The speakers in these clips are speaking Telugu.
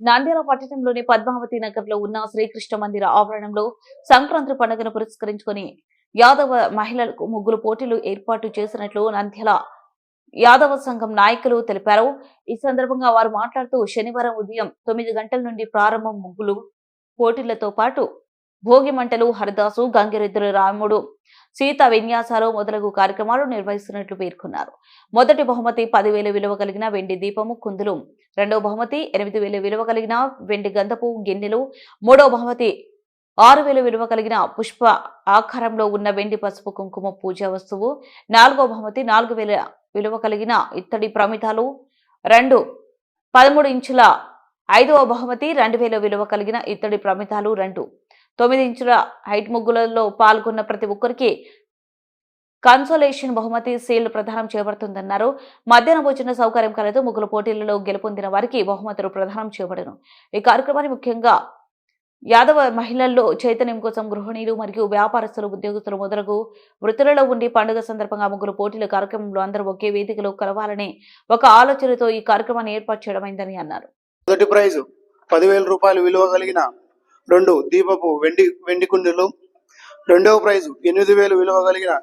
నంద్యాల పట్టణంలోని పద్మావతి నగర్లో ఉన్న శ్రీకృష్ణ మందిర ఆవరణంలో సంక్రాంతి పండుగను పురస్కరించుకొని యాదవ మహిళలకు ముగ్గురు పోటీలు ఏర్పాటు చేసినట్లు నంద్యాల యాదవ సంఘం నాయకులు తెలిపారు. ఈ సందర్భంగా వారు మాట్లాడుతూ శనివారం ఉదయం తొమ్మిది గంటల నుండి ప్రారంభం ముగ్గులు పోటీలతో పాటు భోగి మంటలు హరిదాసు గంగిరెద్దుల రాముడు సీత విన్యాసాలు మొదలగు కార్యక్రమాలు నిర్వహిస్తున్నట్లు పేర్కొన్నారు. మొదటి బహుమతి పదివేలు విలువ కలిగిన వెండి దీపము కుందులు రెండవ బహుమతి ఎనిమిది వేల విలువ కలిగిన వెండి గంధపు గిన్నెలు. మూడవ బహుమతి ఆరు వేల విలువ కలిగిన పుష్ప ఆకారంలో ఉన్న వెండి పసుపు కుంకుమ పూజా వస్తువు. నాలుగవ బహుమతి నాలుగు వేల విలువ కలిగిన ఇత్తడి ప్రమితాలు రెండు పదమూడు ఇంచుల ఐదవ బహుమతి రెండు వేల విలువ కలిగిన ఇత్తడి ప్రమితాలు రెండు తొమ్మిది ఇంచుల హైట్ ముగ్గులలో పాల్గొన్న ప్రతి ఒక్కరికి కన్సోలేషన్ బహుమతి సీల్ ప్రదానం చేయబడుతుందన్నారు మధ్యాహ్న భోజన సౌకర్యం కలదు. ముగ్గురు పోటీలలో గెలుపొందిన వారికి బహుమతులు ప్రదానం చేయబడను ఈ కార్యక్రమాన్ని ముఖ్యంగా యాదవ మహిళల్లో చైతన్యం కోసం గృహిణీలు మరియు వ్యాపారస్తులు ఉద్యోగస్తులు మొదలగు వృత్తులలో ఉండి పండుగ సందర్భంగా ముగ్గురు పోటీల కార్యక్రమంలో అందరూ ఒకే వేదికలో కలవాలని ఒక ఆలోచనతో ఈ కార్యక్రమాన్ని ఏర్పాటు చేయడమైందని అన్నారు. మొదటి ప్రైజ్ పదివేల రూపాయలు విలువ కలిగిన రెండు దీపపు వెండి వెండి కుండలు. రెండవ ప్రైజ్ ఎనిమిది వేలు విలువ కలిగిన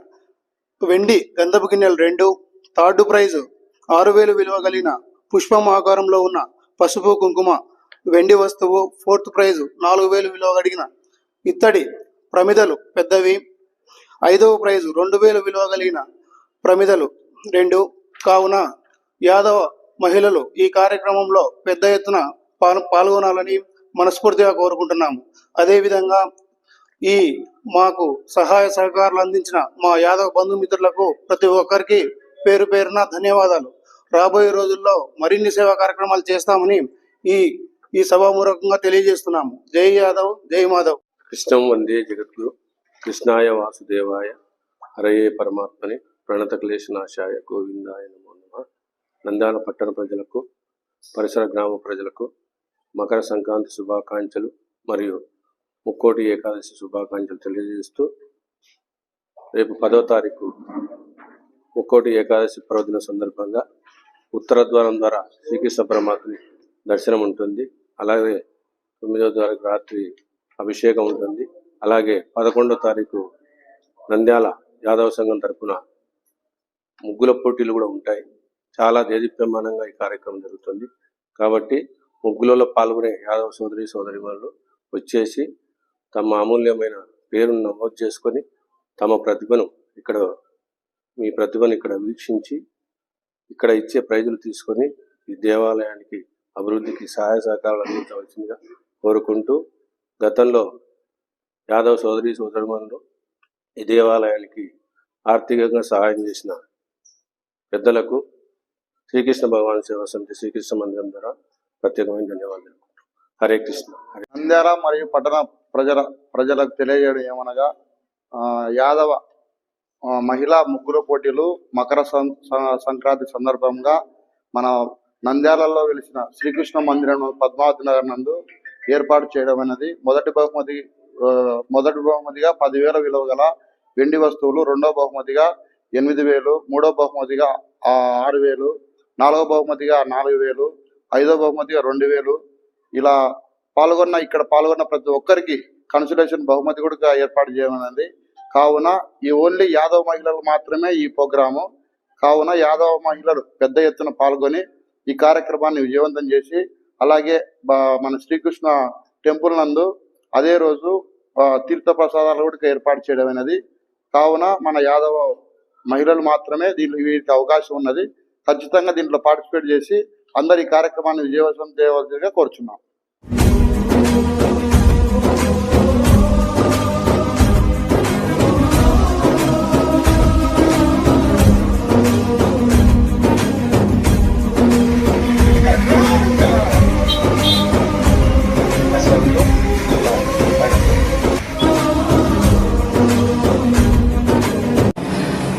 వెండి గంధపు గిన్నెలు రెండు థర్డ్ ప్రైజు ఆరు వేలు విలువ కలిగిన పుష్పం ఆకారంలో ఉన్న పసుపు కుంకుమ వెండి వస్తువు ఫోర్త్ ప్రైజు నాలుగు వేలు విలువ కలిగిన ఇత్తడి ప్రమిదలు పెద్దవి. ఐదవ ప్రైజు రెండు వేలు విలువ కలిగిన ప్రమిదలు రెండు. కావున యాదవ మహిళలు ఈ కార్యక్రమంలో పెద్ద ఎత్తున పాల్- పాల్గొనాలని మనస్ఫూర్తిగా కోరుకుంటున్నాము. అదేవిధంగా ఈ మాకు సహాయ సహకారాలు అందించిన మా యాదవ బంధుమిత్రులకు ప్రతి ఒక్కరికి పేరు పేరున ధన్యవాదాలు. రాబోయే రోజుల్లో మరిన్ని సేవా కార్యక్రమాలు చేస్తామని ఈ ఈ సభామూలకంగా తెలియజేస్తున్నాము. జై యాదవ్ జై మాధవ్. కృష్ణం వందే జగద్గురు కృష్ణాయ వాసుదేవాయ హరయే పరమాత్మని ప్రణత క్లేశనాశాయ గోవిందాయ నమో నమ. నందాల పట్టణ ప్రజలకు పరిసర గ్రామ ప్రజలకు మకర సంక్రాంతి శుభాకాంక్షలు మరియు ముక్కోటి ఏకాదశి శుభాకాంక్షలు తెలియజేస్తూ రేపు పదో తారీఖు ముక్కోటి ఏకాదశి పర్వదిన సందర్భంగా ఉత్తర ద్వారం ద్వారా శ్రీకృష్ణ పరమాత్మని దర్శనం ఉంటుంది. అలాగే తొమ్మిదో తారీఖు రాత్రి అభిషేకం ఉంటుంది. అలాగే పదకొండో తారీఖు నంద్యాల యాదవ సంఘం తరపున ముగ్గుల పోటీలు కూడా ఉంటాయి. చాలా దేదీప్యమానంగా ఈ కార్యక్రమం జరుగుతుంది. కాబట్టి ముగ్గులలో పాల్గొనే యాదవ సోదరి సోదరి వచ్చేసి తమ అమూల్యమైన పేరును నమోదు చేసుకొని తమ ప్రతిభను ఇక్కడ మీ ప్రతిభను ఇక్కడ వీక్షించి ఇక్కడ ఇచ్చే ప్రైజులు తీసుకొని ఈ దేవాలయానికి అభివృద్ధికి సహాయ సహకారాలు అందించవలసిందిగా కోరుకుంటూ గతంలో యాదవ్ సోదరి సోదరుమణులు ఈ దేవాలయానికి ఆర్థికంగా సహాయం చేసిన పెద్దలకు శ్రీకృష్ణ భగవాన్ సేవా సమితి శ్రీకృష్ణ మందిరం ద్వారా ప్రత్యేకమైన ధన్యవాదాలు. హరే కృష్ణ. నంద్యాల మరియు పట్టణ ప్రజల ప్రజలకు తెలియజేయడం ఏమనగా ఆ, యాదవ మహిళా ముగ్గురు పోటీలు మకర సం- సంక్రాంతి సందర్భంగా మన నంద్యాలలో వెలిసిన శ్రీకృష్ణ మందిరం పద్మావతి నగర్ నందు ఏర్పాటు చేయడం అనేది మొదటి బహుమతి మొదటి బహుమతిగా పదివేల విలువ గల వెండి వస్తువులు రెండో బహుమతిగా ఎనిమిది వేలు మూడో బహుమతిగా ఆ, ఆరు వేలు నాలుగో బహుమతిగా నాలుగు వేలు ఐదో బహుమతిగా రెండు వేలు ఇలా పాల్గొన్న ఇక్కడ పాల్గొన్న ప్రతి ఒక్కరికి కన్సల్టేషన్ బహుమతి కూడా ఏర్పాటు చేయమన్నది కావున ఈ ఓన్లీ యాదవ మహిళలు మాత్రమే ఈ ప్రోగ్రాము. కావున యాదవ మహిళలు పెద్ద ఎత్తున పాల్గొని ఈ కార్యక్రమాన్ని విజయవంతం చేసి అలాగే మన శ్రీకృష్ణ టెంపుల్ నందు అదే రోజు తీర్థ ప్రసాదాలు కూడా ఏర్పాటు చేయడం అనేది. కావున మన యాదవ మహిళలు మాత్రమే దీంట్లో వీరికి అవకాశం ఉన్నది. ఖచ్చితంగా దీంట్లో పార్టిసిపేట్ చేసి అందరి కార్యక్రమాన్ని విజయవంతం చేయవలసిందిగా కోరుచున్నాం.